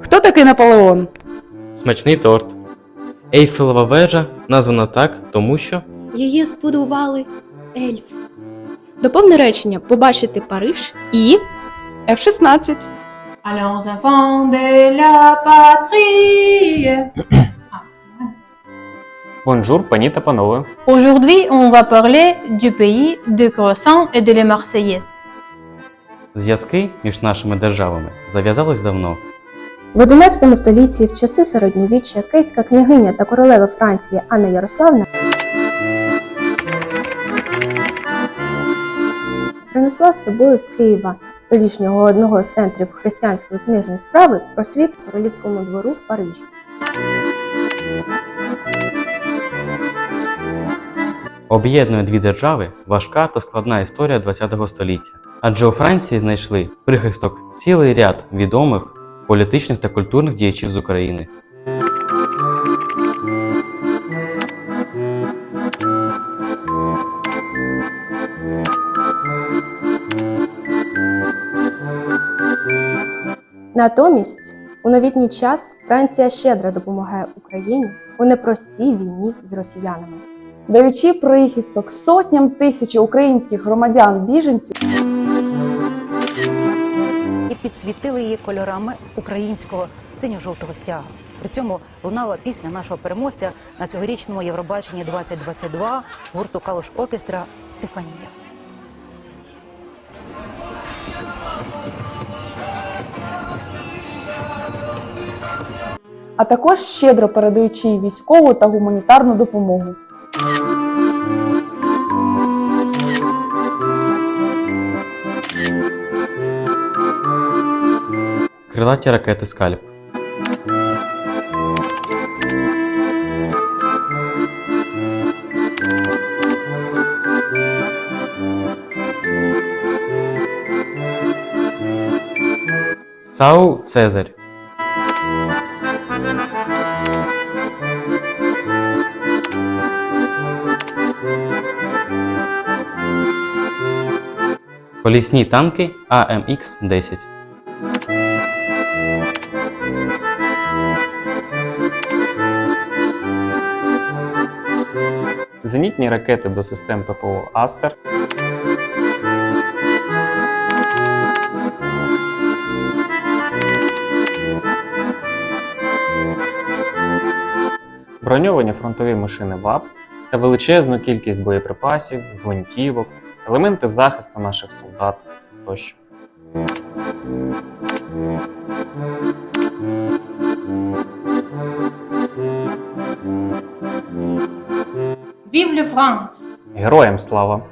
Хто такий Наполеон? Смачний торт. Ейфелева вежа названа так, тому що Її збудували ельф. Доповни речення побачити Париж і F-16. Allons enfants de la patrie. Бонжур, пані та панове. Aujourd'hui, on va parler du pays de croissant et de les Marseillaises. Зв'язки між нашими державами зав'язались давно. В 11 столітті, в часи середньовіччя, київська княгиня та королева Франції Анна Ярославна принесла з собою з Києва, тодішнього одного з центрів християнської книжної справи, просвіт королівському двору в Парижі. Об'єднує дві держави важка та складна історія ХХ століття. Адже у Франції знайшли прихисток цілий ряд відомих політичних та культурних діячів з України. Натомість, у новітній час Франція щедро допомагає Україні у непростій війні з росіянами. Даючи прихисток сотням тисяч українських громадян біженців, підсвітили її кольорами українського синьо-жовтого стягу. При цьому лунала пісня нашого переможця на цьогорічному Євробаченні 2022 гурту Калуш Оркестра Стефанія. а також щедро передаючи військову та гуманітарну допомогу. Крилаті ракети Скальп. САУ Цезарь. Колісні танки АМХ-10. Зенітні ракети до систем ППО Астер. Броньовані фронтові машини ВАП та величезну кількість боєприпасів, гвинтівок, елементи захисту наших солдат тощо. Vive le France! Героям слава!